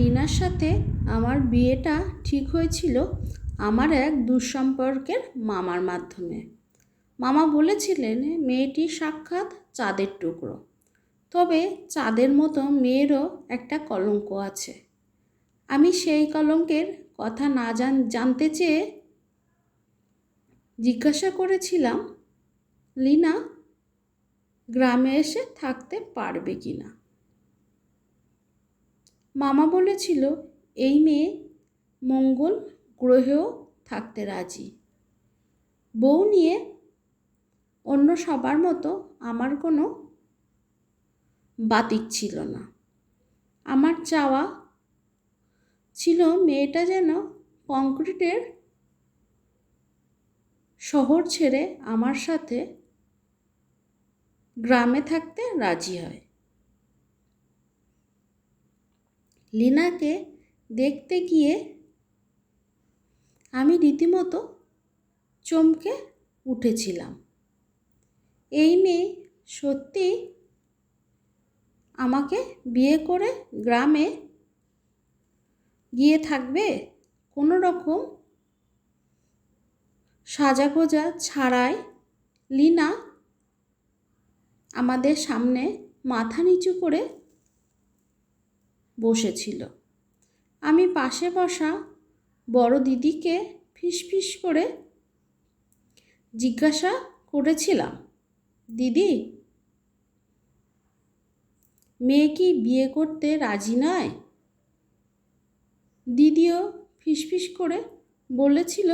Liner সাথে আমার বিয়েটা ঠিক হয়েছিল আমার এক দুঃসম্পর্কের মামার মাধ্যমে। মামা বলেছিলেন, মেয়েটি সাক্ষাৎ চাঁদের টুকরো। তবে চাঁদের মতো মেয়েরও একটা কলঙ্ক আছে। আমি সেই কলঙ্কের কথা না জান, জানতে চেয়ে জিজ্ঞাসা করেছিলাম, লিনা, গ্রামে এসে থাকতে পারবে কি না মামা বলেছিল, এই মেয়ে মঙ্গল গ্রহেও থাকতে রাজি। বউ নিয়ে অন্য সবার মতো আমার কোনো বাতিক ছিল না। আমার চাওয়া ছিল মেয়েটা যেন কংক্রিটের শহর ছেড়ে আমার সাথে গ্রামে থাকতে রাজি হয়। লিনাকে দেখতে গিয়ে আমি রীতিমতো চমকে উঠেছিলাম। এই মেয়ে সত্যি আমাকে বিয়ে করে গ্রামে গিয়ে থাকবে? কোনো রকম সাজাগোজা ছাড়াই লিনা আমাদের সামনে মাথা নিচু করে বসেছিল। আমি পাশে বসা বড় দিদিকে ফিসফিস করে জিজ্ঞাসা করেছিলাম, দিদি, মেয়ে কি বিয়ে করতে রাজি নয়? দিদিও ফিসফিস করে বলেছিল,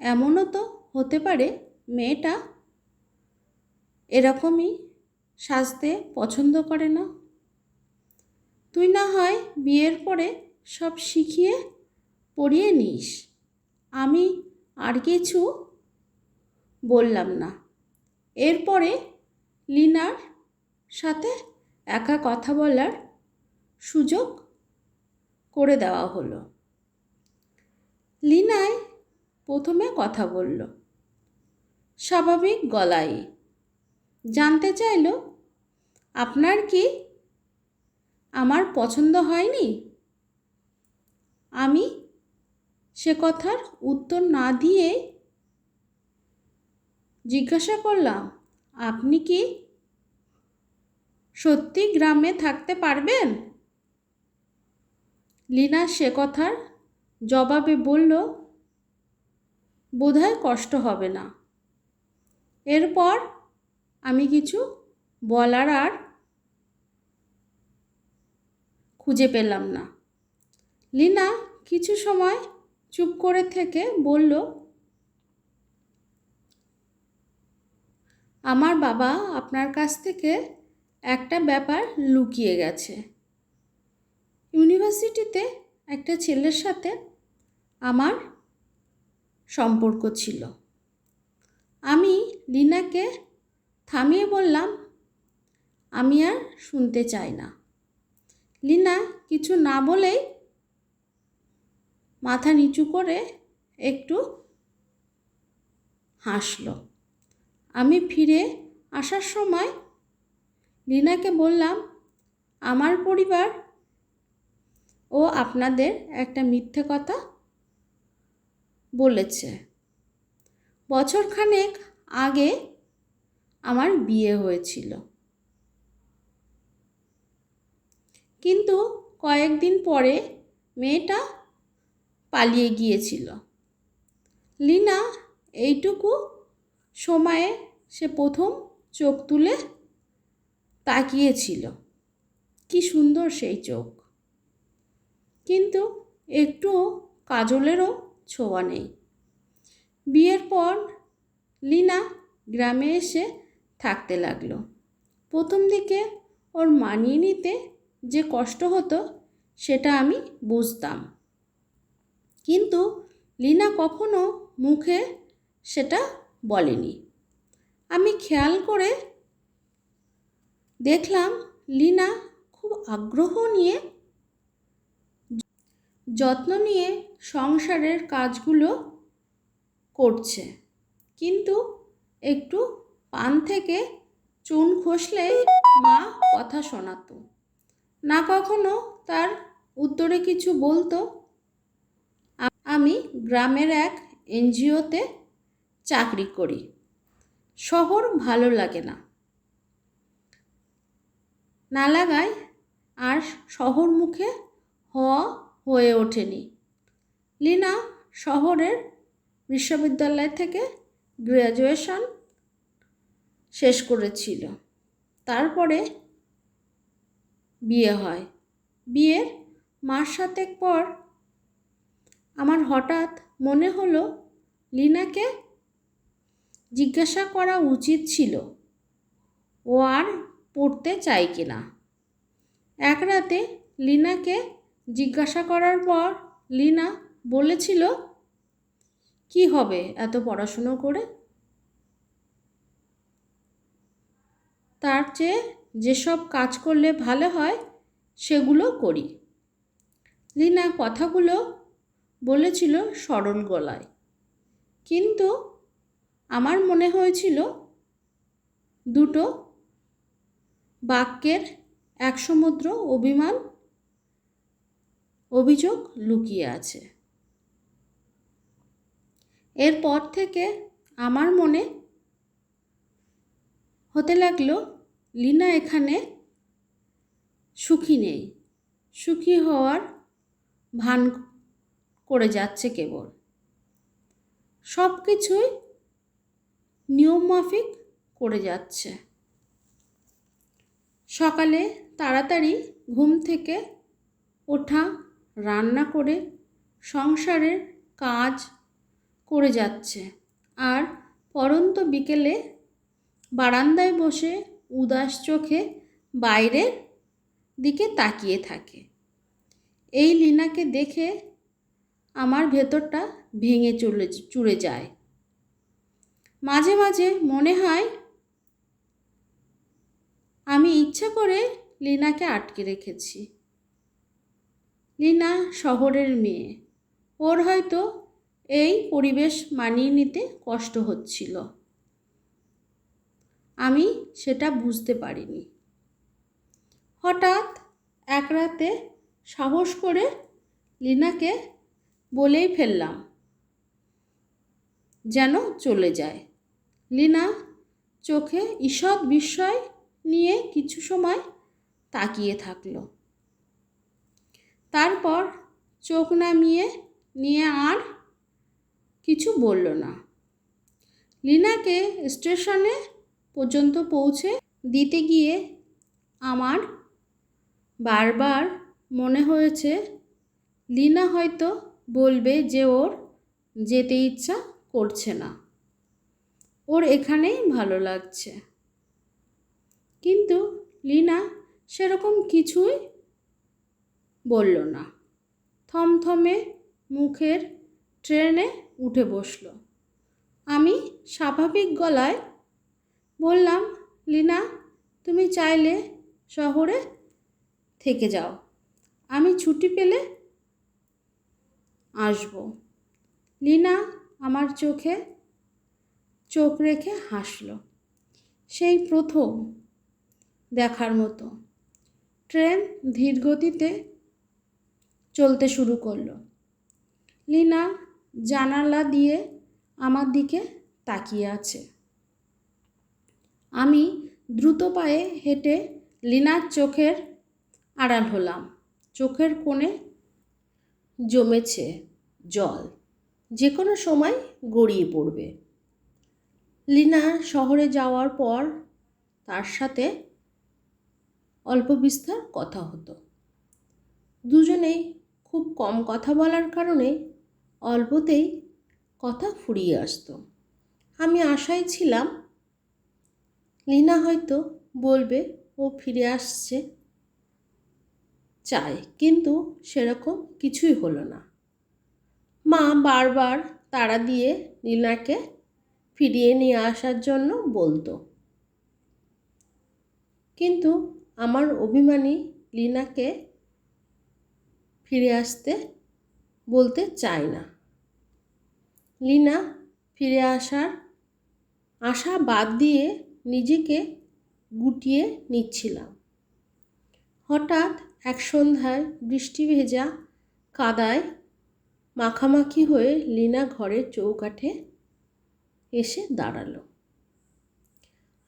এমনও তো হতে পারে মেয়েটা এরকমই সাজতে পছন্দ করে না। তুই না হয় বিয়ের পরে সব শিখিয়ে পড়িয়ে নিস। আমি আর কিছু বললাম না। এরপরে লিনার সাথে একা কথা বলার সুযোগ করে দেওয়া হলো। লিনায় প্রথমে কথা বলল, স্বাভাবিক গলায় জানতে চাইল, আপনার কি আমার পছন্দ হয়নি? আমি সে কথার উত্তর না দিয়ে জিজ্ঞাসা করলাম, আপনি কি সত্যি গ্রামে থাকতে পারবেন? লিনা সে কথার জবাবে বলল, বোধহয় কষ্ট হবে না। এরপর আমি কিছু বলার আর খুঁজে পেলাম না। লিনা কিছু সময় চুপ করে থেকে বলল, আমার বাবা আপনার কাছ থেকে একটা ব্যাপার লুকিয়ে গেছে। ইউনিভার্সিটিতে একটা ছেলের সাথে আমার সম্পর্ক ছিল। আমি লিনাকে থামিয়ে বললাম, আমি আর শুনতে চাই না। লিনা, কিছু না বলেই মাথা নিচু করে একটু হাসল। আমি ফিরে আসার সময় লিনাকে বললাম, আমার পরিবার ও আপনাদের একটা মিথ্যে কথা বলেছে। বছরখানেক আগে আমার বিয়ে হয়েছিল। কিন্তু কয়েকদিন পরে মেয়েটা পালিয়ে গিয়েছিল। লিনা এইটুকু সময়ে সে প্রথম চোখ তুলে তাকিয়েছিল। কি সুন্দর সেই চোখ। কিন্তু একটু কাজলেরও ছোঁয়া নেই। বিয়ের পর লিনা গ্রামে এসে থাকতে লাগল। প্রথম দিকে ওর মানিয়ে নিতে যে কষ্ট হতো, সেটা আমি বুঝতাম। কিন্তু লিনা কখনো মুখে সেটা বলেনি। আমি খেয়াল করে দেখলাম লিনা খুব আগ্রহ নিয়ে যত্ন নিয়ে সংসারের কাজগুলো করছে। কিন্তু একটু পান থেকে চুন খসলেই মা কথা শোনাতো। না কখনো তার উত্তরে কিছু বলতো? আমি গ্রামের এক এনজিওতে চাকরি করি। শহর ভালো লাগে না। না লাগায় আর শহর মুখে হওয়া হয়ে ওঠেনি। লিনা শহরের বিশ্ববিদ্যালয় থেকে গ্র্যাজুয়েশন শেষ করেছিল। তারপরে বিয়ে হয়। বিয়ের মাস সাতেক পর আমার হঠাৎ মনে হলো লিনাকে জিজ্ঞাসা করা উচিত ছিল, ও আর পড়তে চায় কিনা এক রাতে লিনাকে জিজ্ঞাসা করার পর লিনা বলেছিল, কি হবে এত পড়াশুনো করে? তার চেয়ে যেসব কাজ করলে ভালো হয়, সেগুলো করি। লিনা কথাগুলো বলেছিল সরল গলায়। কিন্তু আমার মনে হয়েছিল দুটো বাক্যের এক সমুদ্র অভিমান, অভিযোগ লুকিয়ে আছে। এরপর থেকে আমার মনে হতে লাগল লিনা এখানে সুখী নেই। সুখী হওয়ার ভান করে যাচ্ছে কেবল। সব কিছুই নিয়মমাফিক করে যাচ্ছে। সকালে তাড়াতাড়ি ঘুম থেকে ওঠা, রান্না করে সংসারের কাজ করে যাচ্ছে। আর পরন্ত বিকেলে বারান্দায় বসে উদাস চোখে বাইরের দিকে তাকিয়ে থাকে। এই লিনাকে দেখে আমার ভেতরটা ভেঙে চলে চুড়ে যায়। মাঝে মাঝে মনে হয় আমি ইচ্ছা করে লিনাকে আটকে রেখেছি। লিনা শহরের মেয়ে। ওর হয়তো এই পরিবেশ মানিয়ে নিতে কষ্ট হচ্ছিল। আমি সেটা বুঝতে পারিনি। হঠাৎ এক রাতে সাহস করে লিনাকে বলেই ফেললাম, যেন চলে যায়। লিনা চোখে ঈষৎ বিস্ময় নিয়ে কিছু সময় তাকিয়ে থাকল। তারপর চোখ নামিয়ে নিয়ে আর কিছু বলল না। লিনাকে স্টেশনে পর্যন্ত পৌঁছে দিতে গিয়ে আমার বারবার মনে হয়েছে, লিনা হয়তো বলবে যে ওর যেতে ইচ্ছা করছে না। ওর এখানেই ভালো লাগছে। কিন্তু লিনা সেরকম কিছুই বলল না। থমথমে মুখের ট্রেনে উঠে বসল। আমি স্বাভাবিক গলায় বললাম, লিনা, তুমি চাইলে শহরে থেকে যাও। আমি ছুটি পেলে আসব। লিনা আমার চোখে চোখ রেখে হাসল। সেই প্রথম দেখার মতো। ট্রেন ধীর গতিতে চলতে শুরু করল। লিনা জানালা দিয়ে আমার দিকে তাকিয়ে আছে। আমি দ্রুত পায়ে হেঁটে লিনার চোখের আড়াল হলাম। চোখের কোণে জমেছে জল। যে কোনো সময় গড়িয়ে পড়বে। লিনা শহরে যাওয়ার পর তার সাথে অল্প বিস্তার কথা হতো। দুজনেই খুব কম কথা বলার কারণে অল্পতেই কথা ফুরিয়ে আসতো। আমি আশায় ছিলাম লিনা হয়তো বলবে, ও ফিরে আসছে। চায় কিন্তু সেরকম কিছুই হলো না। মা বারবার তাড়া দিয়ে লিনাকে ফিরিয়ে নিয়ে আসার জন্য বলতো। কিন্তু আমার অভিমানী লিনাকে ফিরে আসতে বলতে চায় না। লিনা ফিরে আসার আশা বাদ দিয়ে নিজেকে গুটিয়ে নিচ্ছিলাম। হঠাৎ এক সন্ধ্যায় বৃষ্টি ভেজা কাদায় মাখামাখি হয়ে লীনা ঘরের চৌকাঠে এসে দাঁড়াল।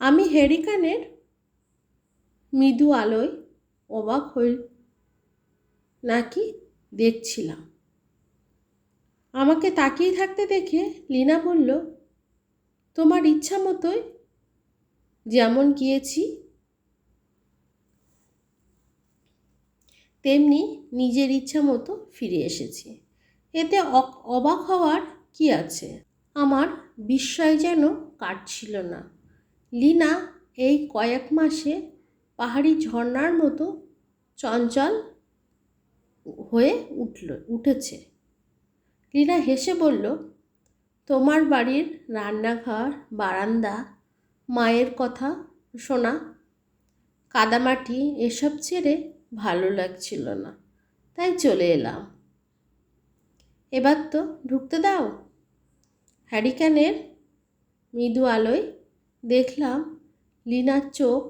আমি হেরিকানের মৃদু আলোয় অবাক হই নাকি দেখছিলাম। আমাকে তাকিয়ে থাকতে দেখে লীনা বলল, তোমার ইচ্ছা মতোই যেমন গিয়েছি, তেমনি নিজের ইচ্ছা মতো ফিরে এসেছি। এতে অবাক হওয়ার কি আছে? আমার বিস্ময় যেন কাটছিল না। লীনা এই কয়েক মাসে পাহাড়ি ঝর্ণার মতো চঞ্চল হয়ে উঠল, উঠেছে। লীনা হেসে বলল, তোমার বাড়ির রান্নাঘর, বারান্দা মায়ের কথা শোনা। কাদামাটি এসব ছেড়ে ভালো লাগছিল না, তাই চলে এলাম। এবার তো ঢুকতে দাও। হ্যারিকেনের মৃদু আলোয় দেখলাম লিনার চোখ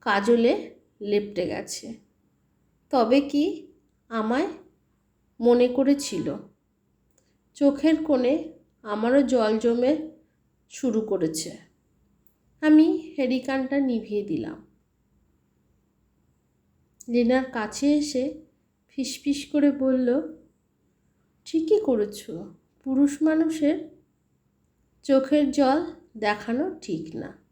কাজলে লেপটে গেছে। তবে কি আমায় মনে করেছিল? চোখের কোণে আমারও জল জমে শুরু করেছে। আমি হেরিকানটা নিভিয়ে দিলাম। লিনার কাছে এসে ফিসফিস করে বলল, ঠিকই করেছ, পুরুষ মানুষের চোখের জল দেখানো ঠিক না।